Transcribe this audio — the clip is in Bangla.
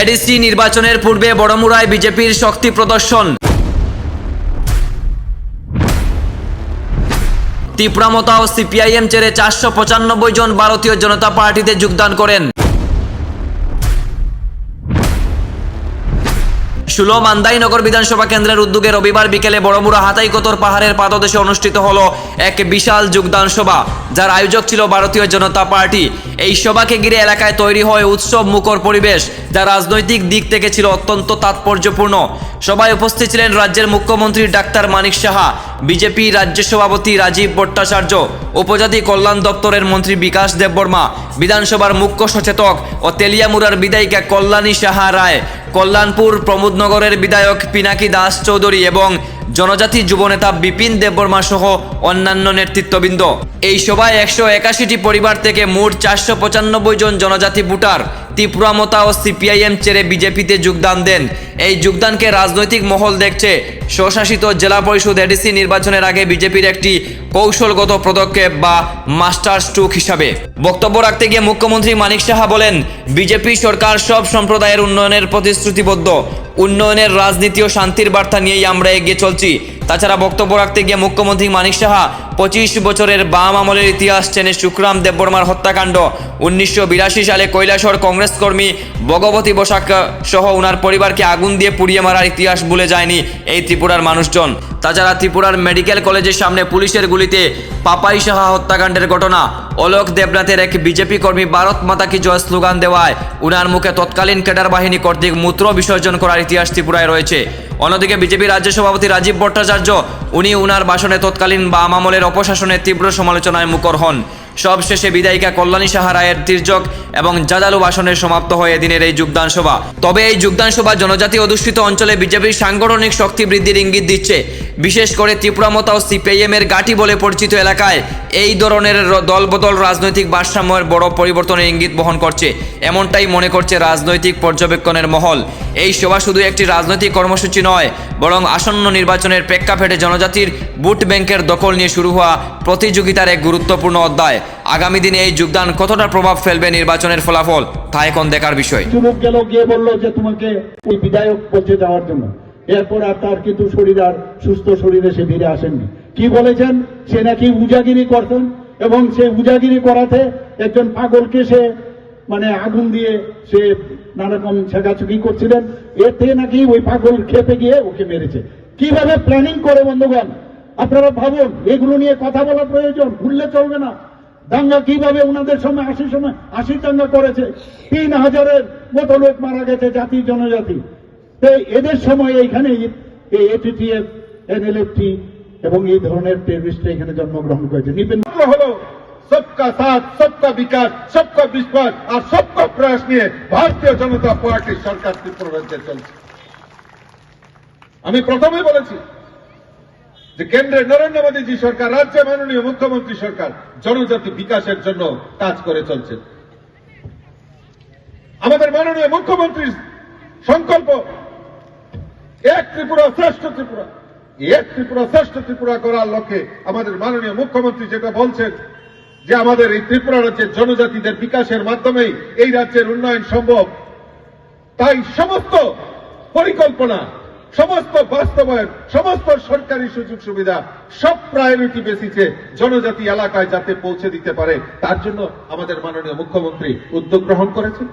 এডিসি নির্বাচনের পূর্বে বড়মুড়ায় বিজেপির শক্তি প্রদর্শন। ত্রিপুরামতা ও সিপিআইএম ছেড়ে চারশো পঁচানব্বই জন ভারতীয় জনতা পার্টিতে যোগদান করেন। ষোলো মান্দাইনগর বিধানসভা কেন্দ্রের উদ্যোগে রবিবার বিকেলে বড়মুড়া হাতাইকতর পাহাড়ের পাদদেশে অনুষ্ঠিত হলো এক বিশাল যোগদান সভা, যার আয়োজক ছিল ভারতীয় জনতা পার্টি। এই সভাকে ঘিরে এলাকায় তৈরি হয় উৎসব মুখর পরিবেশ, যা রাজনৈতিক দিক থেকে ছিল অত্যন্ত তাৎপর্যপূর্ণ। সভায় উপস্থিত ছিলেন রাজ্যের মুখ্যমন্ত্রী ডাক্তার মানিক সাহা, বিজেপি রাজ্য সভাপতি রাজীব ভট্টাচার্য, উপজাতি কল্যাণ দপ্তরের মন্ত্রী বিকাশ দেববর্মা, বিধানসভার মুখ্য সচেতক ও তেলিয়ামুড়ার বিধায়িকা কল্যাণী সাহা রায়। কল্যাণপুর প্রমোদনগরের বিধায়ক পিনাকি দাস চৌধুরী এবং জনজাতি যুবনেতা বিপিন দেববর্মা সহ অন্যান্য নেতৃত্ববৃন্দ। এই সভায় একশো একাশিটি পরিবার থেকে মোট চারশো পঁচানব্বই জন জনজাতি ভোটার ত্রিপুরামতা ও সিপিআইএম ছেড়ে বিজেপিতে যোগদান দেন। এই যোগদানকে রাজনৈতিক মহল দেখছে। স্বশাসিত জেলা পরিষদ এডিসি নির্বাচনের আগে বিজেপির একটি কৌশলগত পদক্ষেপ বা মাস্টার স্ট্রোক হিসাবে। বক্তব্য রাখতে গিয়ে মুখ্যমন্ত্রী মানিক সাহা বলেন, বিজেপি সরকার সব সম্প্রদায়ের উন্নয়নের প্রতিশ্রুতিবদ্ধ। উন্নয়নের রাজনীতি ও শান্তির বার্তা নিয়েই আমরা এগিয়ে চলছি। তাছাড়া বক্তব্য রাখতে গিয়ে মুখ্যমন্ত্রী মানিক সাহা পঁচিশ বছরের বাম আমলের ইতিহাস টেনে সুখরাম দেববর্মার হত্যাকাণ্ড। উনিশশো বিরাশি সালে কৈলাসর কংগ্রেস কর্মী ভগবতী বসাক সহ ওনার পরিবারকে আগুন দিয়ে পুড়িয়ে মারার ইতিহাস ভুলে যায়নি এই ত্রিপুরার মানুষজন। তাছাড়া ত্রিপুরার মেডিকেল কলেজের সামনে পুলিশের গুলিতে পাপাই সাহা হত্যাকাণ্ডের ঘটনা। অলোক দেবনাথের এক বিজেপি কর্মী ভারত মাতা কি জয় স্লোগান দেওয়ায় উনার মুখে তৎকালীন ক্যাডার বাহিনী কর্তৃক মূত্র বিসর্জন করার ইতিহাস ত্রিপুরায় রয়েছে। অন্যদিকে বিজেপি রাজ্য সভাপতি রাজীব ভট্টাচার্য উনি উনার ভাষণে তৎকালীন বাম আমলের অপশাসনের তীব্র সমালোচনায় মুখর হন। সবশেষে বিদায়িকা কল্যাণী সাহা রায়ের তির্যক এবং জাদালু ভাষণের সমাপ্ত হয় এদিনের এই যোগদান সভা। তবে এই যোগদান সভা জনজাতি অধ্যুষিত অঞ্চলে বিজেপির সাংগঠনিক শক্তি বৃদ্ধির ইঙ্গিত দিচ্ছে। বিশেষ করে ত্রিপুরামতা ও সিপিআইএম এর গাটি বলে পরিচিত এলাকায় এই ধরনের দলবদল রাজনৈতিক ভারসাম্যের বড় পরিবর্তনের ইঙ্গিত বহন করছে। এমনটাই মনে করছে রাজনৈতিক পর্যবেক্ষণের মহল। এই সভা শুধু একটি রাজনৈতিক কর্মসূচি নয়, বরং আসন্ন নির্বাচনের প্রেক্ষাপটে জনজাতির ভোট ব্যাংকের দখল নিয়ে শুরু হওয়া প্রতিযোগিতার এক গুরুত্বপূর্ণ অধ্যায়। আগামী দিনে এই যোগদান কতটা প্রভাব ফেলবে নির্বাচনের ফলাফল, তা এখন দেখার বিষয়। যুবক গেল, গিয়ে বলল যে তোমাকে ওই বিধায়ক পথে যাওয়ার জন্য। এরপর আর তার কিন্তু শরীর আর সুস্থ শরীরে সে ফিরে আসেননি। কি বলেছেন? সে নাকি উজাগিরি করতেন এবং সে উজাগিরি করাতে একজন পাগলকে সে মানে আগুন দিয়ে সে নানারকম ছেঁকাছুকি করছিলেন। এতে নাকি ওই পাগল খেপে গিয়ে ওকে মেরেছে। কীভাবে প্ল্যানিং করে বন্ধুগণ? আপনারা ভাবুন, এগুলো নিয়ে কথা বলা প্রয়োজন, ভুললে চলবে না। দাঙ্গা কীভাবে ওনাদের সময়, আশির সময় আশি দাঙ্গা করেছে? তিন হাজারের মতো লোক মারা গেছে, জাতি, জনজাতি। তো এদের সময় এইখানে এনএলএফটি এবং এই ধরনের টেররিস্ট এখানে জন্মগ্রহণ করেছে। হলো, সবকা সাথ, সবকা বিকাশ, সবকা বিশ্বাস আর সবকা প্রয়াস নিয়ে ভারতীয় জনতা পার্টির সরকার ত্রিপুরা চলছে। আমি প্রথমে বলেছি যে কেন্দ্রের নরেন্দ্র মোদীজি সরকার রাজ্যে মাননীয় মুখ্যমন্ত্রী সরকার জনজাতি বিকাশের জন্য কাজ করে চলছে আমাদের মাননীয় মুখ্যমন্ত্রীর সংকল্প, এক ত্রিপুরা শ্রেষ্ঠ ত্রিপুরা এক ত্রিপুরা শ্রেষ্ঠ ত্রিপুরা করার লক্ষ্যে আমাদের মাননীয় মুখ্যমন্ত্রী যেটা বলছেন যে আমাদের এই ত্রিপুরা রাজ্যের জনজাতিদের বিকাশের মাধ্যমেই এই রাজ্যের উন্নয়ন সম্ভব। তাই সমস্ত পরিকল্পনা সমস্ত বাস্তবায়ন, সমস্ত সরকারি সুযোগ সুবিধা সব প্রায়োরিটি বেসিসে জনজাতি এলাকায় যাতে পৌঁছে দিতে পারে, তার জন্য আমাদের মাননীয় মুখ্যমন্ত্রী উদ্যোগ গ্রহণ করেছেন।